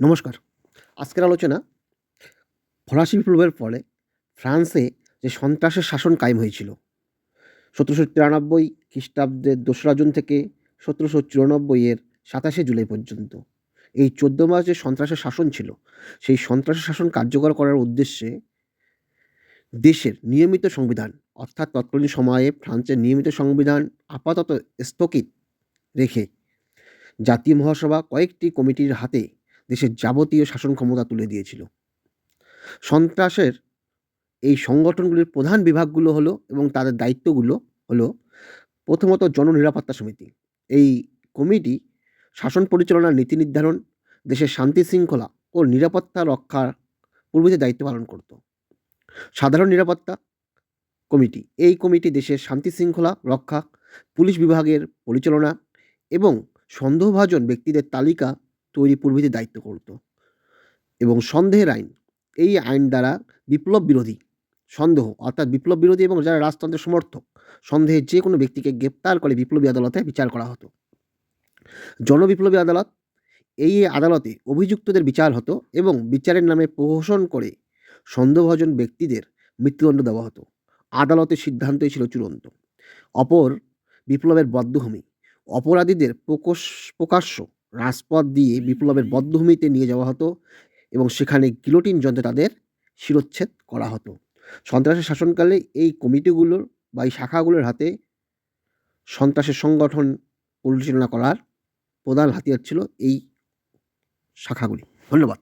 নমস্কার। আজকের আলোচনা ফরাসি বিপ্লবের ফলে ফ্রান্সে যে সন্ত্রাসের শাসন কায়েম হয়েছিল, সতেরোশো তিরানব্বই খ্রিস্টাব্দের দোসরা জুন থেকে সতেরোশো চুরানব্বই এর সাতাশে জুলাই পর্যন্ত এই চোদ্দ মাস যে সন্ত্রাসের শাসন ছিল, সেই সন্ত্রাসের শাসন কার্যকর করার উদ্দেশ্যে দেশের নিয়মিত সংবিধান, অর্থাৎ তৎকালীন সময়ে ফ্রান্সের নিয়মিত সংবিধান আপাতত স্থগিত রেখে জাতীয় মহাসভা কয়েকটি কমিটির হাতে দেশের যাবতীয় শাসন ক্ষমতা তুলে দিয়েছিল। সন্ত্রাসের এই সংগঠনগুলির প্রধান বিভাগগুলো হলো এবং তাদের দায়িত্বগুলো হলো প্রথমত জননিরাপত্তা সমিতি। এই কমিটি শাসন পরিচালনার নীতি নির্ধারণ, দেশের শান্তি শৃঙ্খলা ও নিরাপত্তা রক্ষার প্রভৃতি দায়িত্ব পালন করত। সাধারণ নিরাপত্তা কমিটি, এই কমিটি দেশের শান্তি শৃঙ্খলা রক্ষা, পুলিশ বিভাগের পরিচালনা এবং সন্দেহভাজন ব্যক্তিদের তালিকা তৈরি প্রভৃতি দায়িত্ব করত। এবং সন্দেহের আইন, এই আইন দ্বারা বিপ্লব বিরোধী, সন্দেহ, অর্থাৎ বিপ্লব বিরোধী এবং যারা রাজতন্ত্রের সমর্থক, সন্দেহের যে কোনো ব্যক্তিকে গ্রেপ্তার করে বিপ্লবী আদালতে বিচার করা হতো। জনবিপ্লবী আদালত, এই আদালতে অভিযুক্তদের বিচার হতো এবং বিচারের নামে প্রহসন করে সন্দেহভাজন ব্যক্তিদের মৃত্যুদণ্ড দেওয়া হতো। আদালতের সিদ্ধান্তই ছিল চূড়ান্ত। অপর, বিপ্লবের বদ্ধভূমি, অপরাধীদের প্রকোশ প্রকাশ্য রাজপথ দিয়ে বিপ্লবের বদ্ধভূমিতে নিয়ে যাওয়া হতো এবং সেখানে গিলোটিন যন্ত্রে তাদের শিরোচ্ছেদ করা হতো। সন্ত্রাসের শাসনকালে এই কমিটিগুলোর বা এই শাখাগুলোর হাতে সন্ত্রাসের সংগঠন পরিচালনা করার প্রধান হাতিয়ার ছিল এই শাখাগুলি। ধন্যবাদ।